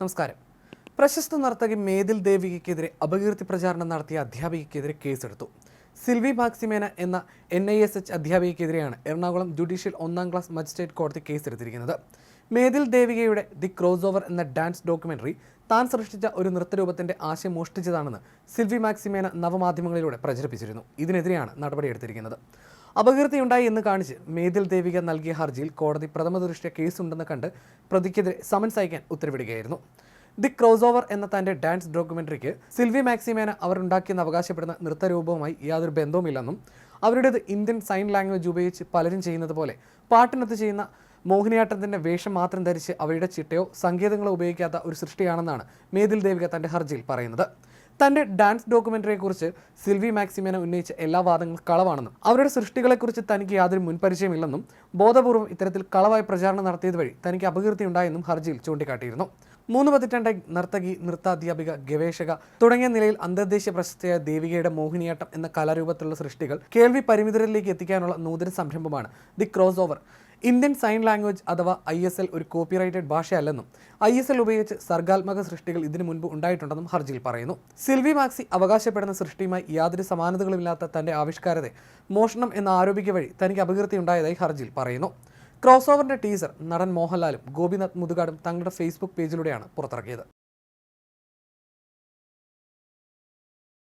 നമസ്കാരം. പ്രശസ്ത നർത്തകി മേതിൽ ദേവികയ്ക്കെതിരെ അപകീർത്തി പ്രചാരണം നടത്തിയ അധ്യാപികയ്ക്കെതിരെ കേസെടുത്തു. സിൽവി മാക്സിമേന എന്ന എൻ ഐ എസ് എച്ച് അധ്യാപികയ്ക്കെതിരെയാണ് എറണാകുളം ജുഡീഷ്യൽ ഒന്നാം ക്ലാസ് മജിസ്ട്രേറ്റ് കോടതി കേസെടുത്തിരിക്കുന്നത്. മേതിൽ ദേവികയുടെ ദി ക്രോസ് ഓവർ എന്ന ഡാൻസ് ഡോക്യുമെന്ററി താൻ സൃഷ്ടിച്ച ഒരു നൃത്തരൂപത്തിന്റെ ആശയം മോഷ്ടിച്ചതാണെന്ന് സിൽവി മാക്സിമേന നവമാധ്യമങ്ങളിലൂടെ പ്രചരിപ്പിച്ചിരുന്നു. ഇതിനെതിരെയാണ് നടപടിയെടുത്തിരിക്കുന്നത്. അപകീർത്തിയുണ്ടായി എന്ന് കാണിച്ച് മേതിൽ ദേവിക നൽകിയ ഹർജിയിൽ കോടതി പ്രഥമ ദൃഷ്ട്യ കേസുണ്ടെന്ന് കണ്ട് പ്രതിക്കെതിരെ സമൻസ് അയക്കാൻ ഉത്തരവിടുകയായിരുന്നു. ദി ക്രോസ് ഓവർ എന്ന തന്റെ ഡാൻസ് ഡോക്യുമെന്ററിക്ക് സിൽവി മാക്സിമേന അവരുണ്ടാക്കിയെന്ന് അവകാശപ്പെടുന്ന നൃത്തരൂപവുമായി യാതൊരു ബന്ധവുമില്ലെന്നും അവരുടേത് ഇന്ത്യൻ സൈൻ ലാംഗ്വേജ് ഉപയോഗിച്ച് പലരും ചെയ്യുന്നത് പോലെ പാട്ടിനൊത്ത് ചെയ്യുന്ന മോഹിനിയാട്ടത്തിന്റെ വേഷം മാത്രം ധരിച്ച് അവരുടെ ചിട്ടയോ സങ്കേതങ്ങളോ ഉപയോഗിക്കാത്ത ഒരു സൃഷ്ടിയാണെന്നാണ് മേതിൽ ദേവിക തന്റെ ഹർജിയിൽ പറയുന്നത്. തന്റെ ഡാൻസ് ഡോക്യുമെന്ററിയെക്കുറിച്ച് സിൽവി മാക്സിമേന ഉന്നയിച്ച എല്ലാ വാദങ്ങളും കളവാണെന്നും അവരുടെ സൃഷ്ടികളെക്കുറിച്ച് തനിക്ക് യാതൊരു മുൻപരിചയമില്ലെന്നും ബോധപൂർവം ഇത്തരത്തിൽ കളവായി പ്രചാരണം നടത്തിയത് വഴി തനിക്ക് അപകീർത്തി ഉണ്ടായെന്നും ഹർജിയിൽ ചൂണ്ടിക്കാട്ടിയിരുന്നു. മൂന്ന് പതിറ്റാണ്ടായി നർത്തകി നൃത്താധ്യാപിക ഗവേഷക തുടങ്ങിയ നിലയിൽ അന്തർദേശീയ പ്രശസ്തയായ ദേവികയുടെ മോഹിനിയാട്ടം എന്ന കലാരൂപത്തിലുള്ള സൃഷ്ടികൾ കേൾവി പരിമിതരിലേക്ക് എത്തിക്കാനുള്ള നൂതന സംരംഭമാണ് the crossover. Indian sign language അഥവാ ഐ എസ് എൽ ഒരു കോപ്പിറൈറ്റഡ് ഭാഷയല്ലെന്നും ഐ എസ് എൽ ഉപയോഗിച്ച് സർഗാത്മക സൃഷ്ടികൾ ഇതിനു മുൻപ് ഉണ്ടായിട്ടുണ്ടെന്നും ഹർജിയിൽ പറയുന്നു. സിൽവി മാക്സി അവകാശപ്പെടുന്ന സൃഷ്ടിയുമായി യാതൊരു സമാനതകളുമില്ലാത്ത തന്റെ ആവിഷ്കാരത്തെ മോഷണം എന്ന ആരോപിക്കുക വഴി തനിക്ക് അപകീർത്തി ഉണ്ടായതായി ഹർജിയിൽ പറയുന്നു. ക്രോസ് ഓവറിന്റെ ടീസർ നടൻ മോഹൻലാലും ഗോപിനാഥ് മുതുകാടും തങ്ങളുടെ ഫേസ്ബുക്ക് പേജിലൂടെയാണ് പുറത്തിറക്കിയത്.